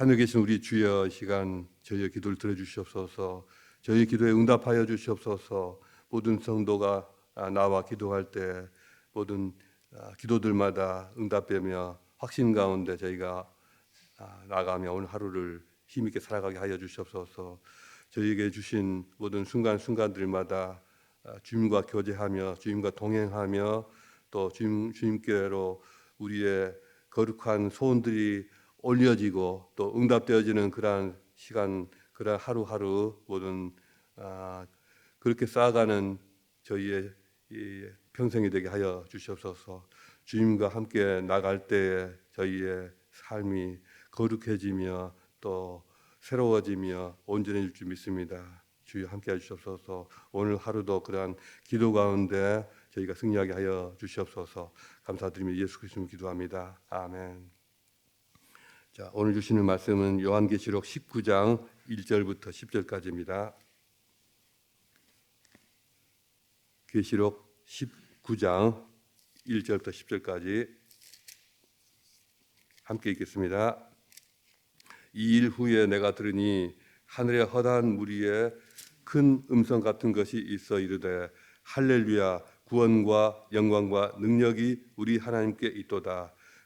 하늘에 계신 우리 주여 이 시간 저희의 기도를 들어주시옵소서 저희 기도에 응답하여 주시옵소서. 모든 성도가 아, 나와 기도할 때 모든 아, 기도들마다 응답되며 확신 가운데 저희가 아, 나가며 오늘 하루를 힘있게 살아가게 하여 주시옵소서. 저희에게 주신 모든 순간순간들마다 아, 주님과 교제하며 주님과 동행하며 또 주님, 주님께로 우리의 거룩한 소원들이 올려지고 또 응답되어지는 그러한 시간 그러한 하루하루 모든 아, 그렇게 쌓아가는 저희의 이 평생이 되게 하여 주시옵소서 주님과 함께 나갈 때에 저희의 삶이 거룩해지며 또 새로워지며 온전해질 줄 믿습니다. 주여 함께 해주시옵소서. 오늘 하루도 그러한 기도 가운데 저희가 승리하게 하여 주시옵소서. 감사드리며 예수 그리스도 기도합니다. 아멘. 자, 오늘 주시는 말씀은 요한계시록 19장 1절부터 10절까지입니다. 계시록 19장 1절부터 10절까지 함께 읽겠습니다. 이 일 후에 내가 들으니 하늘의 허다한 무리에 큰 음성 같은 것이 있어 이르되 할렐루야 구원과 영광과 능력이 우리 하나님께 있도다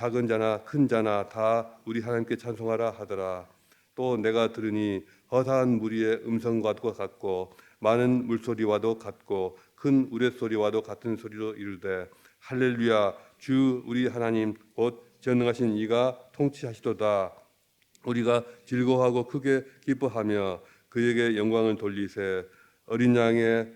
작은 자나 큰 자나 다 우리 하나님께 찬송하라 하더라. 또 내가 들으니 허다한 무리의 음성과도 같고 많은 물소리와도 같고 큰 우레소리와도 같은 소리로 이르되 할렐루야 주 우리 하나님 곧 전능하신 이가 통치하시도다. 우리가 즐거워하고 크게 기뻐하며 그에게 영광을 돌리세. 어린 양의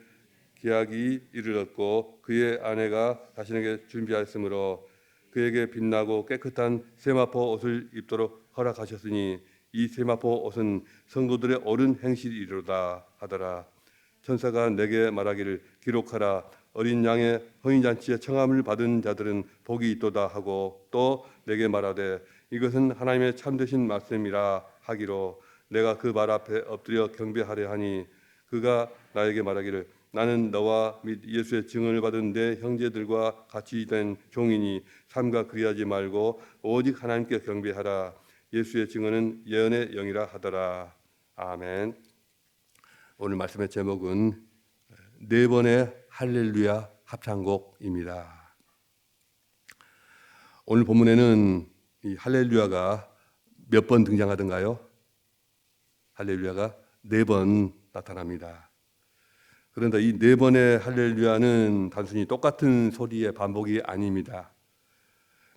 기약이 이르렀고 그의 아내가 자신에게 준비하였으므로 그에게 빛나고 깨끗한 세마포 옷을 입도록 허락하셨으니 이 세마포 옷은 성도들의 옳은 행실이로다 하더라. 천사가 내게 말하기를 기록하라. 어린 양의 혼인 잔치에 청함을 받은 자들은 복이 있도다 하고 또 내게 말하되 이것은 하나님의 참되신 말씀이라 하기로 내가 그말 앞에 엎드려 경배하려 하니 그가 나에게 말하기를 나는 너와 및 예수의 증언을 받은 내 형제들과 같이 된 종이니 삼가 그리하지 말고 오직 하나님께 경배하라 예수의 증언은 예언의 영이라 하더라 아멘 오늘 말씀의 제목은 네 번의 할렐루야 합창곡입니다. 오늘 본문에는 이 할렐루야가 몇 번 등장하던가요? 할렐루야가 네 번 나타납니다. 그런데 이 네 번의 할렐루야는 단순히 똑같은 소리의 반복이 아닙니다.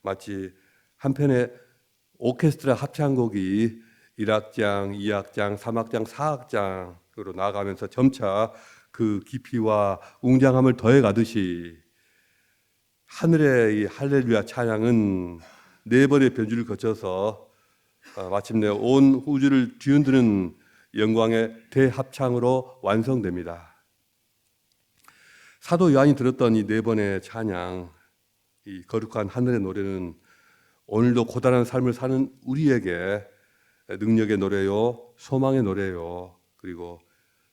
마치 한 편의 오케스트라 합창곡이 1악장, 2악장, 3악장, 4악장으로 나아가면서 점차 그 깊이와 웅장함을 더해 가듯이 하늘의 이 할렐루야 찬양은 네 번의 변주를 거쳐서 어, 마침내 온 우주를 뒤흔드는 영광의 대합창으로 완성됩니다. 사도 요한이 들었던 이 네 번의 찬양, 이 거룩한 하늘의 노래는 오늘도 고단한 삶을 사는 우리에게 능력의 노래요, 소망의 노래요, 그리고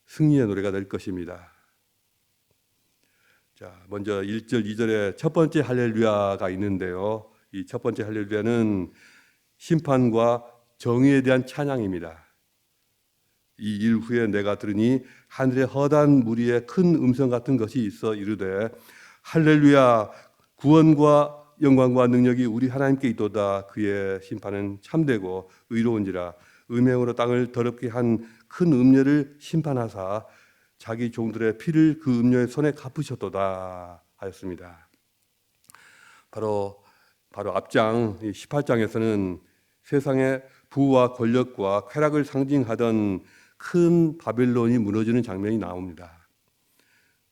승리의 노래가 될 것입니다. 자, 먼저 1절, 2절에 첫 번째 할렐루야가 있는데요. 이 첫 번째 할렐루야는 심판과 정의에 대한 찬양입니다. 이 일 후에 내가 들으니 하늘의 허단 무리의 큰 음성 같은 것이 있어 이르되 할렐루야 구원과 영광과 능력이 우리 하나님께 있도다. 그의 심판은 참되고 의로운지라. 음행으로 땅을 더럽게 한 큰 음녀를 심판하사 자기 종들의 피를 그 음녀의 손에 갚으셨도다. 하였습니다. 바로 바로 앞장 18장에서는 세상의 부와 권력과 쾌락을 상징하던 큰 바벨론이 무너지는 장면이 나옵니다.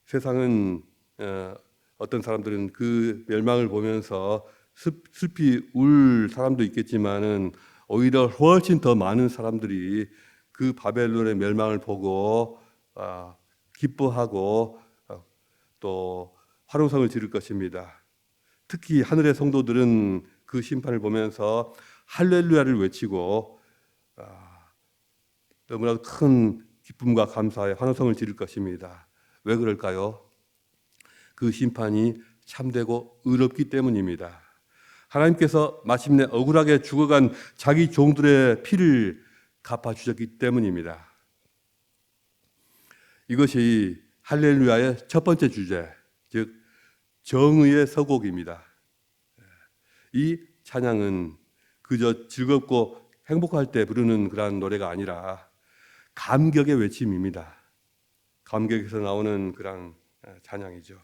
세상은 어, 어떤 사람들은 그 멸망을 보면서 슬피 울 사람도 있겠지만은 오히려 훨씬 더 많은 사람들이 그 바벨론의 멸망을 보고 아, 기뻐하고 어, 또 화롱성을 지를 것입니다. 특히 하늘의 성도들은 그 심판을 보면서 할렐루야를 외치고 아, 너무나 큰 기쁨과 감사에 환호성을 지를 것입니다. 왜 그럴까요? 그 심판이 참되고 의롭기 때문입니다. 하나님께서 마침내 억울하게 죽어간 자기 종들의 피를 갚아주셨기 때문입니다. 이것이 할렐루야의 첫 번째 주제, 즉 정의의 서곡입니다. 이 찬양은 그저 즐겁고 행복할 때 부르는 그러한 노래가 아니라 감격의 외침입니다. 감격에서 나오는 그런 찬양이죠.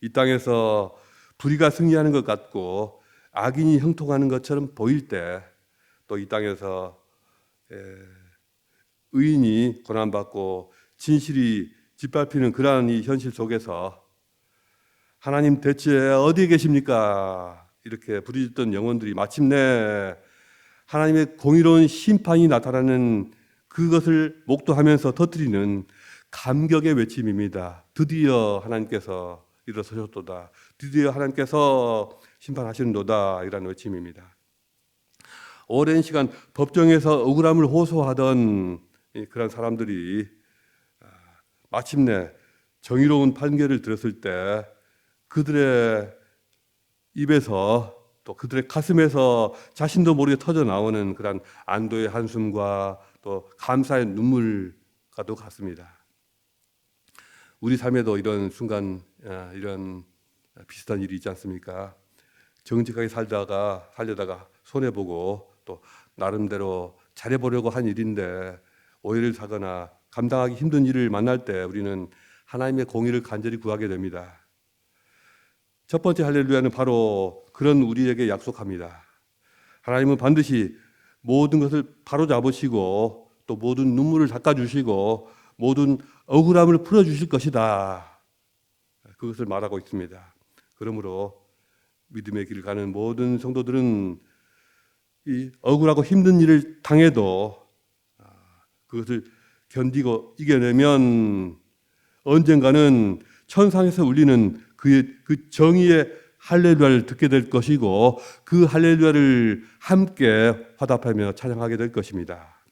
이 땅에서 불의가 승리하는 것 같고 악인이 형통하는 것처럼 보일 때 또 이 땅에서 에, 의인이 고난받고 진실이 짓밟히는 그러한 이 현실 속에서 하나님 대체 어디에 계십니까? 이렇게 부르짖던 영혼들이 마침내 하나님의 공의로운 심판이 나타나는 그것을 목도하면서 터뜨리는 감격의 외침입니다. 드디어 하나님께서 일어서셨도다. 드디어 하나님께서 심판하시는도다. 이런 외침입니다. 오랜 시간 법정에서 억울함을 호소하던 그런 사람들이 아, 마침내 정의로운 판결을 들었을 때 그들의 입에서 또 그들의 가슴에서 자신도 모르게 터져 나오는 그런 안도의 한숨과 또 감사의 눈물과도 같습니다. 우리 삶에도 이런 순간 아, 이런 비슷한 일이 있지 않습니까? 정직하게 살다가 살려다가 손해 보고 또 나름대로 잘해 보려고 한 일인데 오해를 사거나 감당하기 힘든 일을 만날 때 우리는 하나님의 공의를 간절히 구하게 됩니다. 첫 번째 할렐루야는 바로 그런 우리에게 약속합니다. 하나님은 반드시 모든 것을 바로 잡으시고 또 모든 눈물을 닦아주시고 모든 억울함을 풀어주실 것이다. 그것을 말하고 있습니다. 그러므로 믿음의 길을 가는 모든 성도들은 이 억울하고 힘든 일을 당해도 아, 그것을 견디고 이겨내면 언젠가는 천상에서 울리는 그의 그 정의의 할렐루야를 듣게 될 것이고 그 할렐루야를 함께 화답하며 찬양하게 될 것입니다.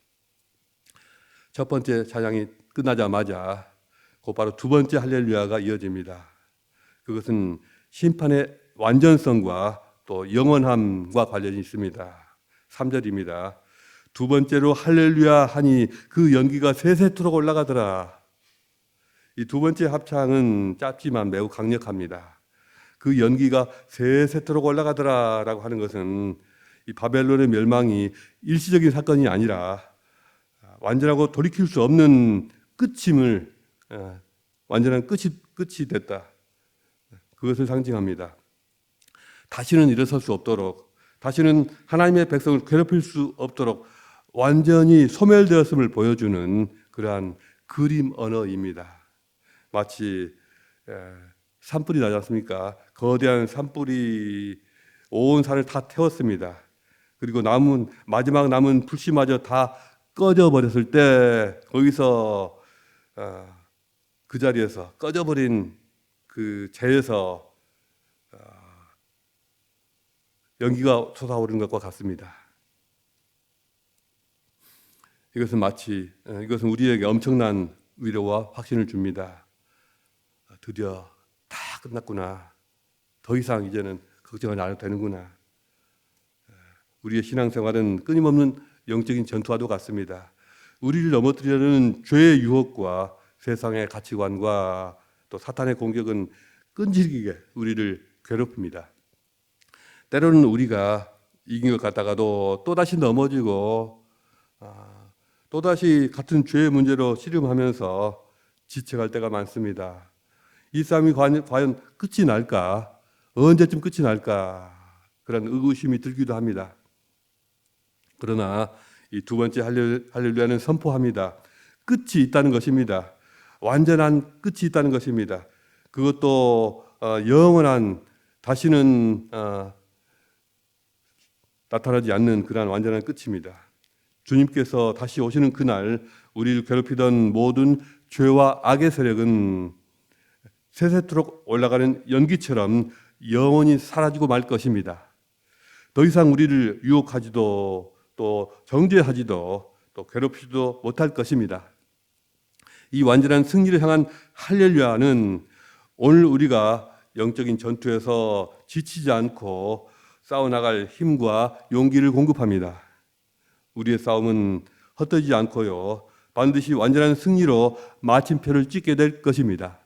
첫 번째 찬양이 끝나자마자 곧바로 두 번째 할렐루야가 이어집니다. 그것은 심판의 완전성과 또 영원함과 관련이 있습니다. 3절입니다. 두 번째로 할렐루야 하니 그 연기가 세세토록 올라가더라. 이 두 번째 합창은 짧지만 매우 강력합니다. 그 연기가 세세토록 올라가더라라고 하는 것은 이 바벨론의 멸망이 일시적인 사건이 아니라 완전하고 돌이킬 수 없는 끝임을 어, 완전한 끝이 끝이 됐다. 그것을 상징합니다. 다시는 일어설 수 없도록 다시는 하나님의 백성을 괴롭힐 수 없도록 완전히 소멸되었음을 보여주는 그러한 그림 언어입니다. 마치 산불이 나지 않습니까? 거대한 산불이 온 산을 다 태웠습니다. 그리고 남은 마지막 남은 불씨마저 다 꺼져 버렸을 때 거기서 어, 그 자리에서 꺼져 버린 그 재에서 연기가 솟아오르는 것과 같습니다. 이것은 마치 이것은 우리에게 엄청난 위로와 확신을 줍니다. 드디어 다 끝났구나. 더 이상 이제는 걱정을 안 해도 되는구나. 우리의 신앙생활은 끊임없는 영적인 전투와도 같습니다. 우리를 넘어뜨리려는 죄의 유혹과 세상의 가치관과 또 사탄의 공격은 끈질기게 우리를 괴롭힙니다. 때로는 우리가 이긴 것 같다가도 또다시 넘어지고 아, 또다시 같은 죄의 문제로 씨름하면서 지쳐갈 때가 많습니다. 이 싸움이 과연 끝이 날까? 언제쯤 끝이 날까? 그런 의구심이 들기도 합니다. 그러나 이 두 번째 할렐루야는 선포합니다. 끝이 있다는 것입니다. 완전한 끝이 있다는 것입니다. 그것도 어, 영원한 다시는 어, 나타나지 않는 그러한 완전한 끝입니다. 주님께서 다시 오시는 그날 우리를 괴롭히던 모든 죄와 악의 세력은 세세토록 올라가는 연기처럼 영원히 사라지고 말 것입니다. 더 이상 우리를 유혹하지도 또 정죄하지도 또 괴롭히지도 못할 것입니다. 이 완전한 승리를 향한 할렐루야는 오늘 우리가 영적인 전투에서 지치지 않고 싸워나갈 힘과 용기를 공급합니다. 우리의 싸움은 헛되지 않고요. 반드시 완전한 승리로 마침표를 찍게 될 것입니다.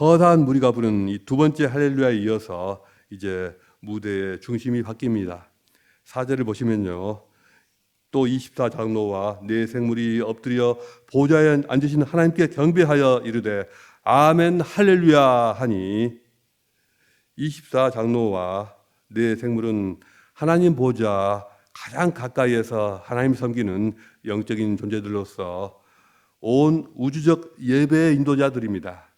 허다한 무리가 부른 이두 번째 할렐루야에 이어서 이제 무대의 중심이 바뀝니다. 사절을 보시면요. 또 24장로와 네 생물이 엎드려 보좌에 앉으신 하나님께 경배하여 이르되 아멘 할렐루야 하니 24장로와 네 생물은 하나님 보좌 가장 가까이에서 하나님 섬기는 영적인 존재들로서 온 우주적 예배의 인도자들입니다.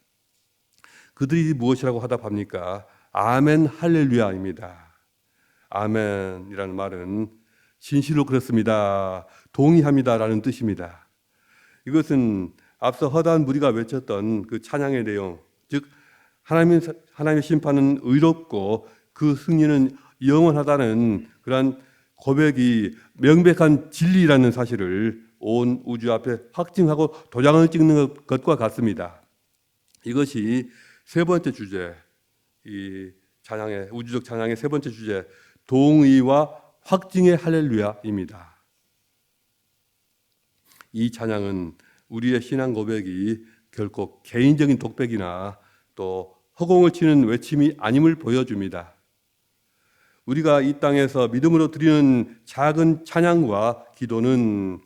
그들이 무엇이라고 하답합니까? 아멘 할렐루야입니다. 아멘이라는 말은 진실로 그렇습니다. 동의합니다라는 뜻입니다. 이것은 앞서 허다한 무리가 외쳤던 그 찬양의 내용, 즉 하나님 하나님의 심판은 의롭고 그 승리는 영원하다는 그러한 고백이 명백한 진리라는 사실을 온 우주 앞에 확증하고 도장을 찍는 것과 같습니다. 이것이 세 번째 주제, 이 찬양의 우주적 찬양의 세 번째 주제, 동의와 확증의 할렐루야입니다. 이 찬양은 우리의 신앙 고백이 결코 개인적인 독백이나 또 허공을 치는 외침이 아님을 보여줍니다. 우리가 이 땅에서 믿음으로 드리는 작은 찬양과 기도는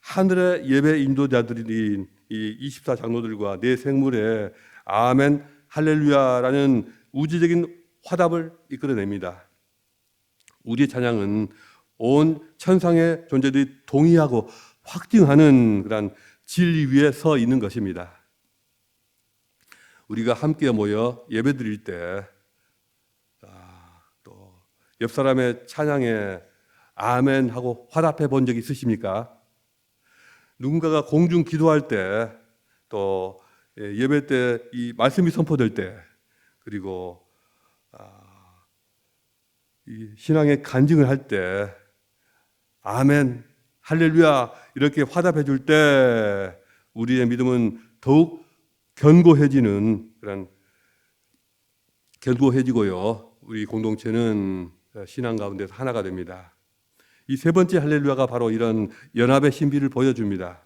하늘의 예배 인도자들인 이 24장로들과 내 생물의 아멘 할렐루야라는 우주적인 화답을 이끌어냅니다. 우리의 찬양은 온 천상의 존재들이 동의하고 확증하는 그런 진리 위에 서 있는 것입니다. 우리가 함께 모여 예배 드릴 때, 아, 또, 옆 사람의 찬양에 아멘 하고 화답해 본 적 있으십니까? 누군가가 공중 기도할 때, 또, 예, 예배 때 이 말씀이 선포될 때, 그리고, 아, 이 신앙의 간증을 할 때, 아멘, 할렐루야, 이렇게 화답해 줄 때, 우리의 믿음은 더욱 견고해지는 그런 견고해지고요. 우리 공동체는 신앙 가운데서 하나가 됩니다. 이 세 번째 할렐루야가 바로 이런 연합의 신비를 보여줍니다.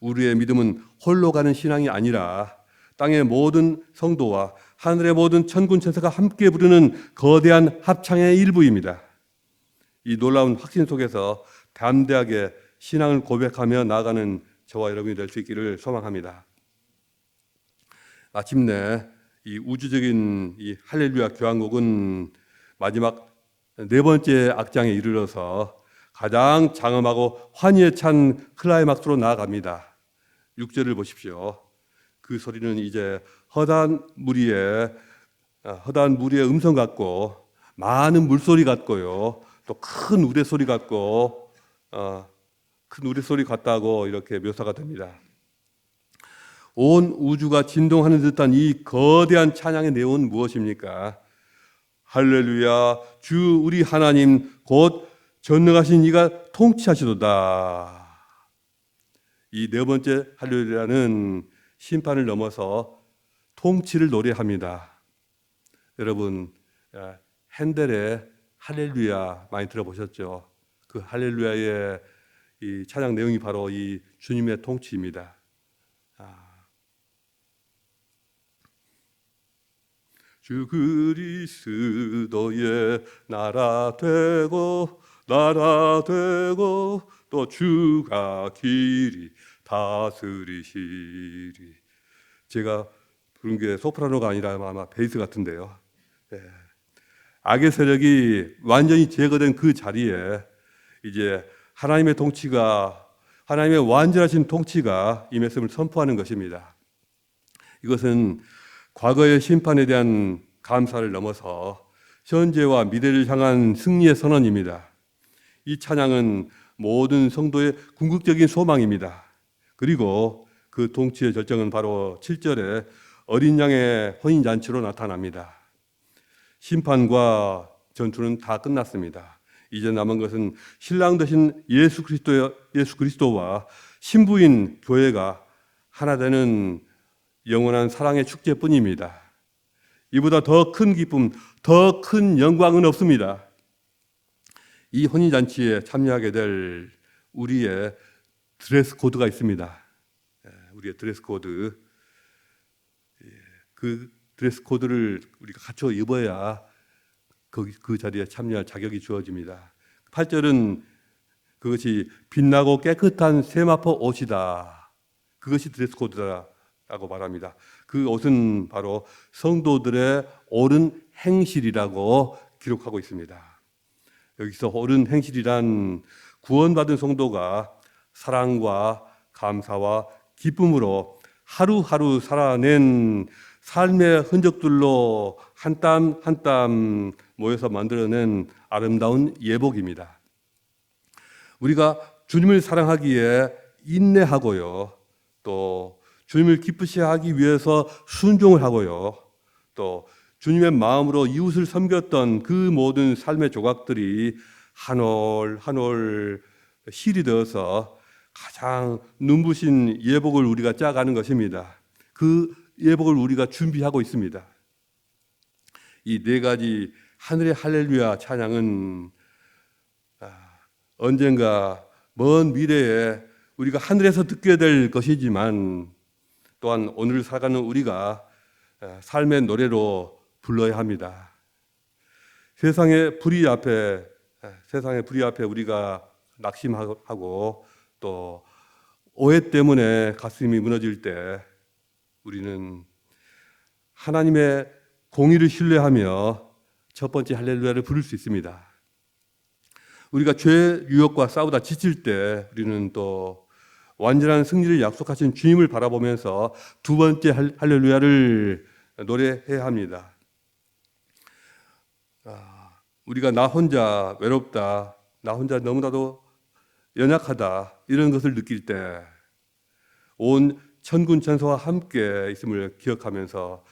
우리의 믿음은 홀로 가는 신앙이 아니라 땅의 모든 성도와 하늘의 모든 천군 천사가 함께 부르는 거대한 합창의 일부입니다. 이 놀라운 확신 속에서 담대하게 신앙을 고백하며 나아가는 저와 여러분이 될 수 있기를 소망합니다. 마침내 이 우주적인 이 할렐루야 교향곡은 마지막 네 번째 악장에 이르러서 가장 장엄하고 환희에 찬 클라이막스로 나아갑니다. 6절을 보십시오. 그 소리는 이제 허다한 무리의 아, 허다한 무리의 음성 같고 많은 물소리 같고요. 또 큰 우레 소리 같고 어, 큰 우레 소리 같다고 이렇게 묘사가 됩니다. 온 우주가 진동하는 듯한 이 거대한 찬양의 내용은 무엇입니까? 할렐루야, 주 우리 하나님 곧 전능하신 이가 통치하시도다. 이 네 번째 할렐루야는 심판을 넘어서 통치를 노래합니다. 여러분 핸델의 할렐루야 많이 들어보셨죠? 그 할렐루야의 이 찬양 내용이 바로 이 주님의 통치입니다. 주 그리스도의 나라 되고 나라 되고 또 주가 길이 다스리시리. 제가 부른 게 소프라노가 아니라 아마 베이스 같은데요. 예. 악의 세력이 완전히 제거된 그 자리에 이제 하나님의 통치가 하나님의 완전하신 통치가 임했음을 선포하는 것입니다. 이것은 과거의 심판에 대한 감사를 넘어서 현재와 미래를 향한 승리의 선언입니다. 이 찬양은 모든 성도의 궁극적인 소망입니다. 그리고 그 통치의 절정은 바로 7절에 어린 양의 혼인 잔치로 나타납니다. 심판과 전투는 다 끝났습니다. 이제 남은 것은 신랑 되신 예수 그리스도 예수 그리스도와 신부인 교회가 하나 되는 영원한 사랑의 축제뿐입니다. 이보다 더 큰 기쁨, 더 큰 영광은 없습니다. 이 혼인 잔치에 참여하게 될 우리의 드레스 코드가 있습니다. 예, 우리의 드레스 코드. 예, 그 드레스 코드를 우리가 갖춰 입어야 거기 그 자리에 참여할 자격이 주어집니다. 8절은 그것이 빛나고 깨끗한 세마포 옷이다. 그것이 드레스 코드다라고 말합니다. 그 옷은 바로 성도들의 옳은 행실이라고 기록하고 있습니다. 여기서 옳은 행실이란 구원받은 성도가 사랑과 감사와 기쁨으로 하루하루 살아낸 삶의 흔적들로 한 땀 한 땀 모여서 만들어낸 아름다운 예복입니다. 우리가 주님을 사랑하기에 인내하고요. 또 주님을 기쁘시게 하기 위해서 순종을 하고요. 또 주님의 마음으로 이웃을 섬겼던 그 모든 삶의 조각들이 한 올 한 올 실이 되어서 가장 눈부신 예복을 우리가 짜가는 것입니다. 그 예복을 우리가 준비하고 있습니다. 이 네 가지 하늘의 할렐루야 찬양은 아, 언젠가 먼 미래에 우리가 하늘에서 듣게 될 것이지만 또한 오늘 살아가는 우리가 아, 삶의 노래로 불러야 합니다. 세상의 불의 앞에 아, 세상의 불의 앞에 우리가 낙심하고 또 오해 때문에 가슴이 무너질 때 우리는 하나님의 공의를 신뢰하며 첫 번째 할렐루야를 부를 수 있습니다. 우리가 죄 유혹과 싸우다 지칠 때 우리는 또 완전한 승리를 약속하신 주님을 바라보면서 두 번째 할렐루야를 노래해야 합니다. 아, 우리가 나 혼자 외롭다, 나 혼자 너무나도 연약하다 이런 것을 느낄 때 온 천군 천사와 함께 있음을 기억하면서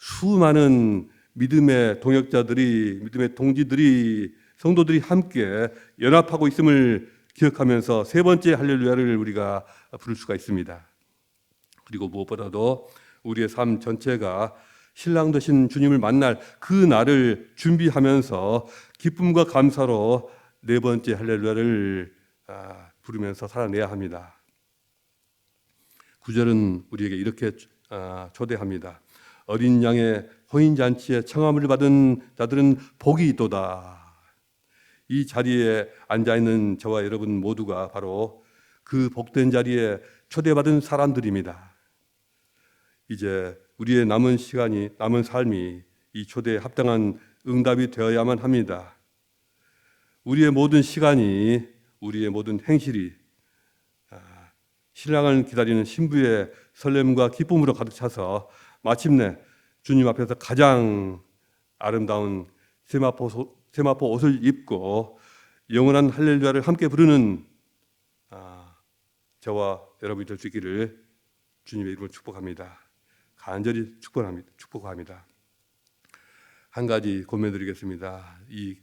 수많은 믿음의 동역자들이 믿음의 동지들이 성도들이 함께 연합하고 있음을 기억하면서 세 번째 할렐루야를 우리가 부를 수가 있습니다. 그리고 무엇보다도 우리의 삶 전체가 신랑 되신 주님을 만날 그 날을 준비하면서 기쁨과 감사로 네 번째 할렐루야를 아, 부르면서 살아내야 합니다. 구절은 우리에게 이렇게 아, 초대합니다. 어린 양의 혼인 잔치에 청함을 받은 자들은 복이 있도다. 이 자리에 앉아 있는 저와 여러분 모두가 바로 그 복된 자리에 초대받은 사람들입니다. 이제 우리의 남은 시간이 남은 삶이 이 초대에 합당한 응답이 되어야만 합니다. 우리의 모든 시간이 우리의 모든 행실이 아, 신랑을 기다리는 신부의 설렘과 기쁨으로 가득 차서 마침내 주님 앞에서 가장 아름다운 세마포, 세마포 옷을 입고 영원한 할렐루야를 함께 부르는 아, 저와 여러분이 될 수 있기를 주님의 이름으로 축복합니다. 간절히 축복합니다. 축복합니다. 한 가지 고민드리겠습니다. 이,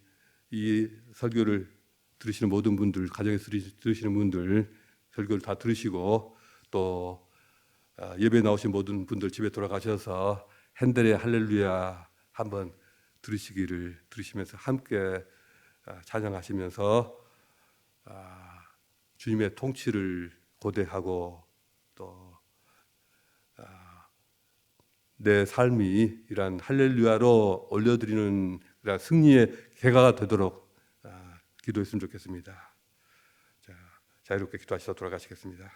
이 설교를 들으시는 모든 분들, 가정에서 들으시는 분들 설교를 다 들으시고 또 아, 예배 나오신 모든 분들 집에 돌아가셔서 핸델의 할렐루야 한번 들으시기를 들으시면서 함께 아, 찬양하시면서 아, 주님의 통치를 고대하고 또 내 삶이 이란 할렐루야로 올려드리는 승리의 개가가 되도록 기도했으면 좋겠습니다. 자, 자유롭게 기도하시다 돌아가시겠습니다.